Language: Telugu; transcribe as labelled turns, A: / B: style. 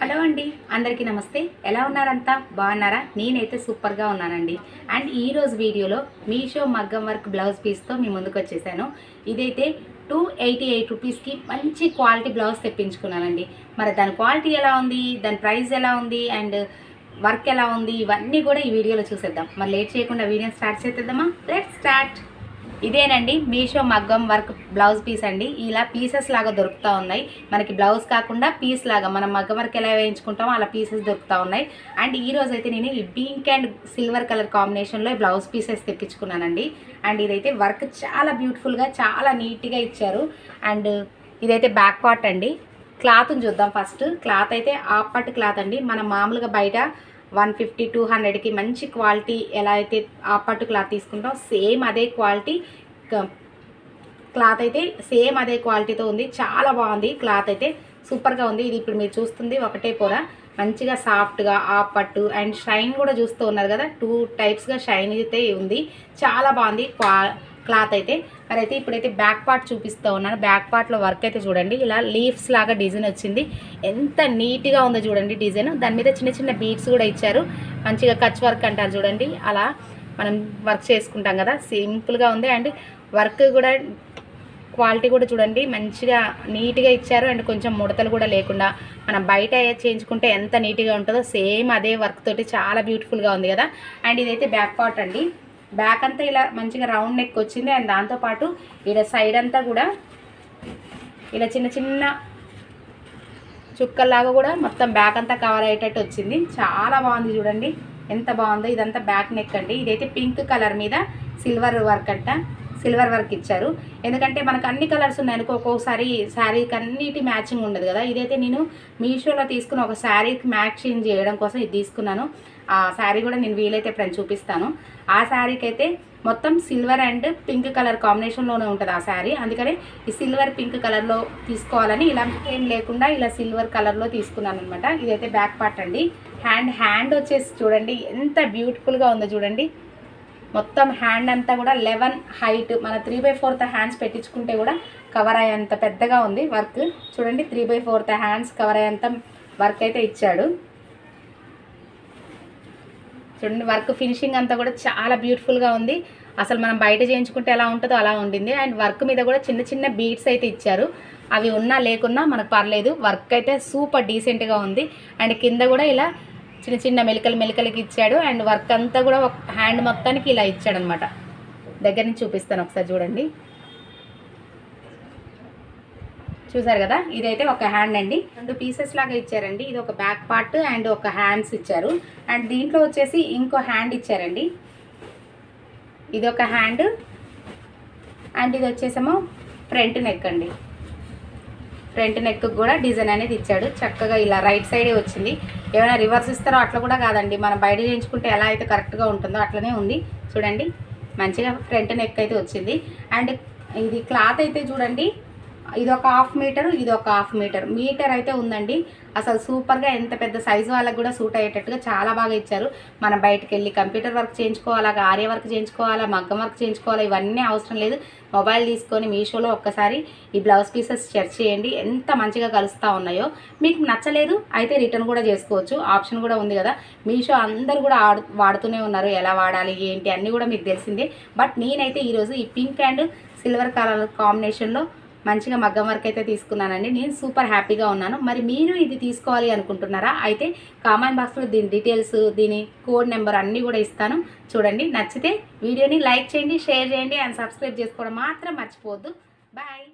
A: హలో అండి అందరికీ నమస్తే. ఎలా ఉన్నారంతా? బాగున్నారా? నేనైతే సూపర్గా ఉన్నానండి. అండ్ ఈరోజు వీడియోలో మీషో మగ్గం వర్క్ బ్లౌజ్ పీస్తో మీ ముందుకు వచ్చేసాను. ఇదైతే టూ ఎయిటీ ఎయిట్ రూపీస్కి మంచి క్వాలిటీ బ్లౌజ్ తెప్పించుకున్నానండి. మరి దాని క్వాలిటీ ఎలా ఉంది? దాని ప్రైస్ ఎలా ఉంది? అండ్ వర్క్ ఎలా ఉంది? ఇవన్నీ కూడా ఈ వీడియోలో చూసేద్దాం. మరి లేట్ చేయకుండా వీడియో స్టార్ట్ చేసేద్దామా? Let start! ఇదేనండి మీషో మగ్గం వర్క్ బ్లౌజ్ పీస్ అండి. ఇలా పీసెస్ లాగా దొరుకుతూ ఉన్నాయి. మనకి బ్లౌజ్ కాకుండా పీస్ లాగా మనం మగ్గం వర్క్ ఎలా వేయించుకుంటామో అలా పీసెస్ దొరుకుతూ ఉన్నాయి. అండ్ ఈ రోజు అయితే నేను ఈ పింక్ అండ్ సిల్వర్ కలర్ కాంబినేషన్లో బ్లౌజ్ పీసెస్ తెప్పించుకున్నానండి. అండ్ ఇదైతే వర్క్ చాలా బ్యూటిఫుల్గా చాలా నీట్గా ఇచ్చారు. అండ్ ఇదైతే బ్యాక్ పార్ట్ అండి. క్లాత్ని చూద్దాం ఫస్ట్. క్లాత్ అయితే ఆపట్ క్లాత్ అండి. మనం మామూలుగా బయట వన్ ఫిఫ్టీ టూ హండ్రెడ్కి మంచి క్వాలిటీ ఎలా అయితే ఆ పట్టు క్లాత్ తీసుకుంటాం సేమ్ అదే క్వాలిటీ. క్లాత్ అయితే సేమ్ అదే క్వాలిటీతో ఉంది. చాలా బాగుంది క్లాత్ అయితే. సూపర్గా ఉంది. ఇది ఇప్పుడు మీరు చూస్తుంది ఒకటే పొర. మంచిగా సాఫ్ట్గా ఆ పట్టు అండ్ షైన్ కూడా చూస్తూ ఉన్నారు కదా. టూ టైప్స్గా షైన్ అయితే ఉంది. చాలా బాగుంది క్వా క్లాత్ అయితే. మరి అయితే ఇప్పుడైతే బ్యాక్ పార్ట్ చూపిస్తూ ఉన్నాను. బ్యాక్ పార్ట్లో వర్క్ అయితే చూడండి. ఇలా లీవ్స్ లాగా డిజైన్ వచ్చింది. ఎంత నీట్గా ఉందో చూడండి డిజైన్ దాని మీద చిన్న చిన్న బీట్స్ కూడా ఇచ్చారు. మంచిగా కచ్ వర్క్ అంటారు చూడండి. అలా మనం వర్క్ చేసుకుంటాం కదా. సింపుల్గా ఉంది. అండ్ వర్క్ కూడా క్వాలిటీ కూడా చూడండి. మంచిగా నీట్గా ఇచ్చారు. అండ్ కొంచెం ముడతలు కూడా లేకుండా మనం బయట చేయించుకుంటే ఎంత నీట్గా ఉంటుందో సేమ్ అదే వర్క్ తోటి చాలా బ్యూటిఫుల్గా ఉంది కదా. అండ్ ఇదైతే బ్యాక్ పార్ట్ అండి. బ్యాక్ అంతా ఇలా మంచిగా రౌండ్ నెక్ వచ్చింది. అండ్ దాంతోపాటు ఇలా సైడ్ అంతా కూడా ఇలా చిన్న చిన్న చుక్కల్లాగా కూడా మొత్తం బ్యాక్ అంతా కవర్ అయ్యేటట్టు వచ్చింది. చాలా బాగుంది చూడండి. ఎంత బాగుందో ఇదంతా బ్యాక్ నెక్ అండి. ఇదైతే పింక్ కలర్ మీద సిల్వర్ వర్క్ అంట. సిల్వర్ వర్క్ ఇచ్చారు. ఎందుకంటే మనకు అన్ని కలర్స్ ఉన్నాయి అనుకో ఒక్కొక్కసారి శారీకి అన్నిటి మ్యాచింగ్ ఉండదు కదా. ఇదైతే నేను మీషోలో తీసుకున్న ఒక శారీకి మ్యాచింగ్ చేయడం కోసం ఇది తీసుకున్నాను. ఆ శారీ కూడా నేను వీలైతే ఇప్పుడు చూపిస్తాను. ఆ శారీకి అయితే మొత్తం సిల్వర్ అండ్ పింక్ కలర్ కాంబినేషన్లోనే ఉంటుంది ఆ శారీ. అందుకనే ఈ సిల్వర్ పింక్ కలర్లో తీసుకోవాలని ఇలా ఏం లేకుండా ఇలా సిల్వర్ కలర్లో తీసుకున్నాను అనమాట ఇదైతే బ్యాక్ పార్ట్ అండి. హ్యాండ్ హ్యాండ్ వచ్చేసి చూడండి ఎంత బ్యూటిఫుల్గా ఉందో చూడండి. మొత్తం హ్యాండ్ అంతా కూడా లెవెన్ హైట్ మన త్రీ బై ఫోర్త్ హ్యాండ్స్ పెట్టించుకుంటే కూడా కవర్ అయ్యేంత పెద్దగా ఉంది వర్క్. చూడండి three by fourth hands cover అయ్యేంత వర్క్ అయితే ఇచ్చాడు. చూడండి వర్క్ ఫినిషింగ్ అంతా కూడా చాలా బ్యూటిఫుల్గా ఉంది. అసలు మనం బయట చేయించుకుంటే ఎలా ఉంటుందో అలా ఉండింది. అండ్ వర్క్ మీద కూడా చిన్న చిన్న బీట్స్ అయితే ఇచ్చారు. అవి ఉన్నా లేకున్నా మనకు పర్లేదు. వర్క్ అయితే సూపర్ డీసెంట్గా ఉంది. అండ్ కింద కూడా ఇలా చిన్న చిన్న మెలికలు మెలికలకి ఇచ్చాడు. అండ్ వర్క్ అంతా కూడా ఒక హ్యాండ్ మొత్తానికి ఇలా ఇచ్చాడు అనమాట దగ్గర నుంచి చూపిస్తాను ఒకసారి చూడండి. చూసారు కదా? ఇదైతే ఒక హ్యాండ్ అండి. రెండు పీసెస్ లాగా ఇచ్చారండి. ఇది ఒక బ్యాక్ పార్ట్ అండ్ ఒక హ్యాండ్స్ ఇచ్చారు. అండ్ దీంట్లో వచ్చేసి ఇంకో హ్యాండ్ ఇచ్చారండి. ఇది ఒక హ్యాండ్. అండ్ ఇది వచ్చేసేమో ఫ్రంట్ నెక్ అండి. ఫ్రంట్ నెక్ కూడా డిజైన్ అనేది ఇచ్చాడు. చక్కగా ఇలా రైట్ సైడే వచ్చింది. ఏమైనా రివర్స్ ఇస్తారో అట్లా కూడా కాదండి. మనం బయట చేయించుకుంటే ఎలా అయితే కరెక్ట్గా ఉంటుందో అట్లనే ఉంది. చూడండి. మంచిగా ఫ్రంట్ నెక్ అయితే వచ్చింది. అండ్ ఇది క్లాత్ అయితే చూడండి. ఇది ఒక హాఫ్ మీటర్ ఇది ఒక హాఫ్ మీటర్. మీటర్ అయితే ఉందండి. అసలు సూపర్గా ఎంత పెద్ద సైజు వాళ్ళకి కూడా సూట్ అయ్యేటట్టుగా చాలా బాగా ఇచ్చారు. మనం బయటకు వెళ్ళి కంప్యూటర్ వర్క్ చేయించుకోవాలా ఆర్య వర్క్ చేయించుకోవాలా మగ్గం వర్క్ చేయించుకోవాలా ఇవన్నీ అవసరం లేదు. మొబైల్ తీసుకొని మీషోలో ఒక్కసారి ఈ బ్లౌజ్ పీసెస్ సెర్చ్ చేయండి. ఎంత మంచిగా కలుస్తూ ఉన్నాయో. మీకు నచ్చలేదు అయితే రిటర్న్ కూడా చేసుకోవచ్చు. ఆప్షన్ కూడా ఉంది కదా. మీషో అందరు కూడా ఆడు వాడుతూనే ఉన్నారు. ఎలా వాడాలి ఏంటి అన్నీ కూడా మీకు తెలిసిందే. బట్ నేనైతే ఈరోజు ఈ పింక్ అండ్ సిల్వర్ కలర్ కాంబినేషన్లో మంచిగా మగ్గం వర్క్ అయితే తీసుకున్నానండి. నేను సూపర్ హ్యాపీగా ఉన్నాను. మరి మీరు ఇది తీసుకోవాలి అనుకుంటున్నారా? అయితే కామెంట్ బాక్స్లో దీని డీటెయిల్స్ దీని కోడ్ నెంబర్ అన్నీ కూడా ఇస్తాను. చూడండి నచ్చితే వీడియోని లైక్ చేయండి షేర్ చేయండి అండ్ సబ్స్క్రైబ్ చేసుకోవడం మాత్రం మర్చిపోవద్దు. బాయ్